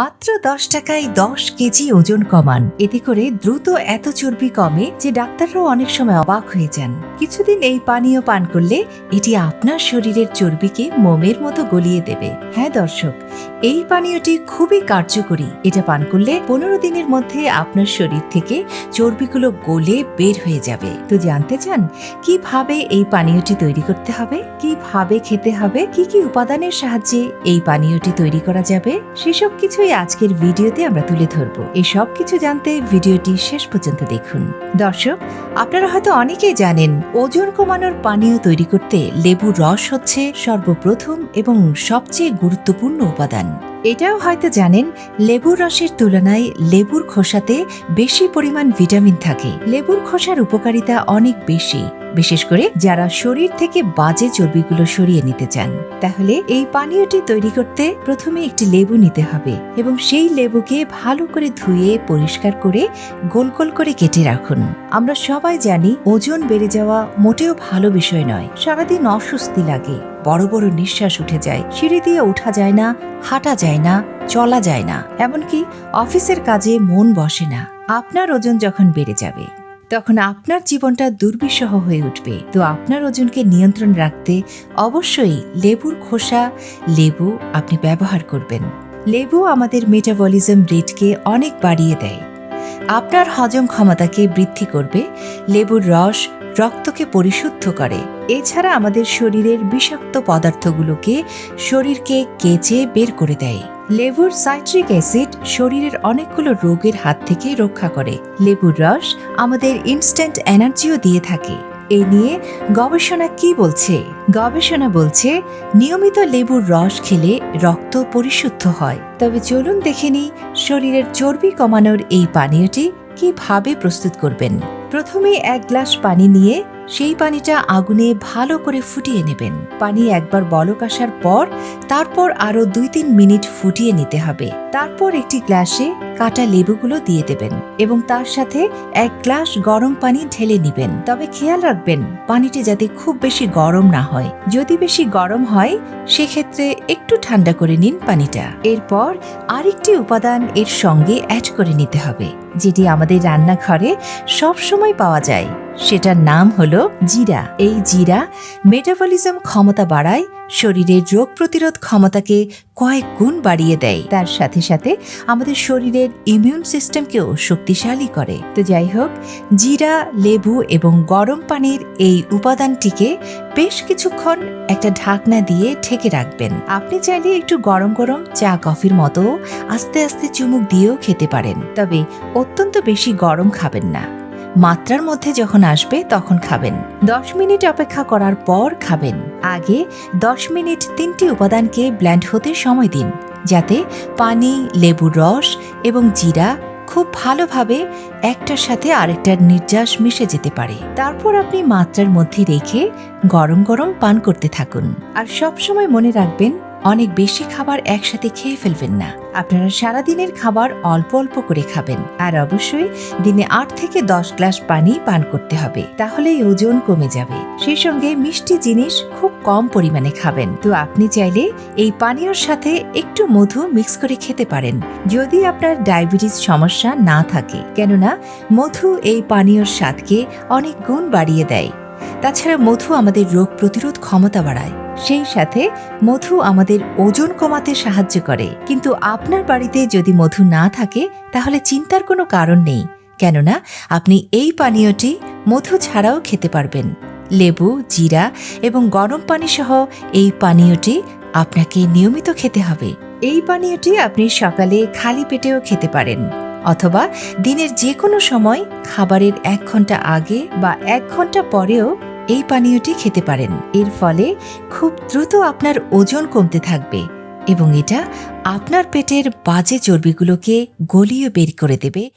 মাত্র দশ টাকায় দশ কেজি ওজন কমান। এতে করে দ্রুত এত চর্বি কমে যে ডাক্তাররাও অনেক সময় অবাক হয়ে যান। কিছুদিন এই পানীয় পান করলে এটি আপনার শরীরের চর্বিকে মোমের মতো গলিয়ে দেবে। হ্যাঁ দর্শক, এই পানীয়টি খুবই কার্যকরী। এটা পান করলে পনেরো দিনের মধ্যে আপনার শরীর থেকে চর্বিগুলো গলে বের হয়ে যাবে। তো জানতে চান, কীভাবে এই পানীয়টি তৈরি করতে হবে? কীভাবে খেতে হবে? কি কি উপাদানের সাহায্যে এই পানীয়টি তৈরি করা যাবে? সেসব কিছুই আজকের ভিডিওতে আমরা তুলে ধরব। এই সব কিছু জানতে ভিডিওটি শেষ পর্যন্ত দেখুন। দর্শক, আপনারা হয়তো অনেকেই জানেন, ওজন কমানোর পানীয় তৈরি করতে লেবুর রস হচ্ছে সর্বপ্রথম এবং সবচেয়ে গুরুত্বপূর্ণ উপাদান। এটাও হয়তো জানেন, লেবুর রসের তুলনায় লেবুর খোসাতে বেশি পরিমাণ ভিটামিন থাকে। লেবুর খোসার উপকারিতা অনেক বেশি। বিশেষ করে যারা শরীর থেকে বাজে চর্বিগুলো সরিয়ে নিতে চান। তাহলে এই পানীয়টি তৈরি করতে প্রথমে একটি লেবু নিতে হবে এবং সেই লেবুকে ভালো করে ধুয়ে, পরিষ্কার করে গোল গোল করে কেটে রাখুন। আমরা সবাই জানি ওজন বেড়ে যাওয়া মোটেও ভালো বিষয় নয়। সারাদিন অস্বস্তি লাগে, বড় বড় নিঃশ্বাস উঠে যায়, সিঁড়ি দিয়ে ওঠা যায় না, হাঁটা যায় না, চলা যায় না। এমনকি অফিসের কাজে মন বসে না। আপনার ওজন যখন বেড়ে যাবে তখন আপনার জীবনটা দুর্বিষহ হয়ে উঠবে। তো আপনার ওজনকে নিয়ন্ত্রণ রাখতে অবশ্যই লেবুর খোসা, লেবু আপনি ব্যবহার করবেন। লেবু আমাদের মেটাবলিজম রেটকে অনেক বাড়িয়ে দেয়। আপনার হজম ক্ষমতাকে বৃদ্ধি করবে। লেবুর রস রক্তকে পরিশুদ্ধ করে। এছাড়া আমাদের শরীরের বিষাক্ত পদার্থগুলোকে শরীরকে কেচে বের করে দেয়। লেবুর সাইট্রিক অ্যাসিড শরীরের অনেকগুলো রোগের হাত থেকে রক্ষা করে। লেবুর রস আমাদের ইনস্ট্যান্ট এনার্জিও দিয়ে থাকে। এই নিয়ে গবেষণা কি বলছে? গবেষণা বলছে, নিয়মিত লেবুর রস খেলে রক্ত পরিশুদ্ধ হয়। তবে চলুন দেখে নিই, শরীরের চর্বি কমানোর এই পানীয়টি কীভাবে প্রস্তুত করবেন। প্রথমে এক গ্লাস পানি নিয়ে সেই পানিটা আগুনে ভালো করে ফুটিয়ে নেবেন। পানি একবার বলক আসার পর, তারপর আরও দুই তিন মিনিট ফুটিয়ে নিতে হবে। তারপর একটি গ্লাসে কাটা লেবুগুলো দিয়ে দেবেন এবং তার সাথে এক গ্লাস গরম পানি ঢেলে নিবেন। তবে খেয়াল রাখবেন, পানিটি যাতে খুব বেশি গরম না হয়। যদি বেশি গরম হয়, সেক্ষেত্রে একটু ঠান্ডা করে নিন পানিটা। এরপর আরেকটি উপাদান এর সঙ্গে অ্যাড করে নিতে হবে, যেটি আমাদের রান্নাঘরে সব সময় পাওয়া যায়। সেটার নাম হলো জিরা। এই জিরা মেটাবলিজম ক্ষমতা বাড়ায় শরীরের রোগ প্রতিরোধ ক্ষমতাকে কয়েক গুণ বাড়িয়ে দেয়। তার সাথে সাথে আমাদের শরীরের ইমিউন সিস্টেমকেও শক্তিশালী করে। তো যাই হোক, জিরা, লেবু এবং গরম পানির এই উপাদানটিকে বেশ কিছুক্ষণ একটা ঢাকনা দিয়ে ঢেকে রাখবেন। আপনি চাইলে একটু গরম গরম চা, কফির মতো আস্তে আস্তে চুমুক দিয়েও খেতে পারেন। তবে অত্যন্ত বেশি গরম খাবেন না। মাত্রার মধ্যে যখন আসবে, তখন খাবেন। দশ মিনিট অপেক্ষা করার পর খাবেন। আগে দশ মিনিট তিনটি উপাদানকে ব্ল্যান্ড হতে সময় দিন, যাতে পানি, লেবুর রস এবং জিরা খুব ভালোভাবে একটার সাথে আরেকটার নির্যাস মিশে যেতে পারে। তারপর আপনি মাত্রার মধ্যে রেখে গরম গরম পান করতে থাকুন। আর সব সময় মনে রাখবেন অনেক বেশি খাবার একসাথে খেয়ে ফেলবেন না। আপনারা সারাদিনের খাবার অল্প অল্প করে খাবেন। আর অবশ্যই দিনে আট থেকে দশ গ্লাস পানি পান করতে হবে, তাহলেই ওজন কমে যাবে। সেই সঙ্গে মিষ্টি জিনিস খুব কম পরিমাণে খাবেন। তো আপনি চাইলে এই পানীয়র সাথে একটু মধু মিক্স করে খেতে পারেন, যদি আপনার ডায়াবেটিস সমস্যা না থাকে। কেননা, মধু এই পানীয়র স্বাদকে অনেক গুণ বাড়িয়ে দেয়। তাছাড়া মধু আমাদের রোগ প্রতিরোধ ক্ষমতা বাড়ায়। সেই সাথে মধু আমাদের ওজন কমাতে সাহায্য করে। কিন্তু আপনার বাড়িতে যদি মধু না থাকে, তাহলে চিন্তার কোনো কারণ নেই। কেননা, আপনি এই পানীয়টি মধু ছাড়াও খেতে পারবেন। লেবু, জিরা এবং গরম পানি সহ এই পানীয়টি আপনাকে নিয়মিত খেতে হবে। এই পানীয়টি আপনি সকালে খালি পেটেও খেতে পারেন। অথবা দিনের যে কোনো সময় খাবারের এক ঘণ্টা আগে বা এক ঘণ্টা পরেও এই পানীয়টি খেতে পারেন। এর ফলে খুব দ্রুত আপনার ওজন কমতে থাকবে এবং এটা আপনার পেটের বাজে চর্বিগুলোকে গলিয়ে বের করে দেবে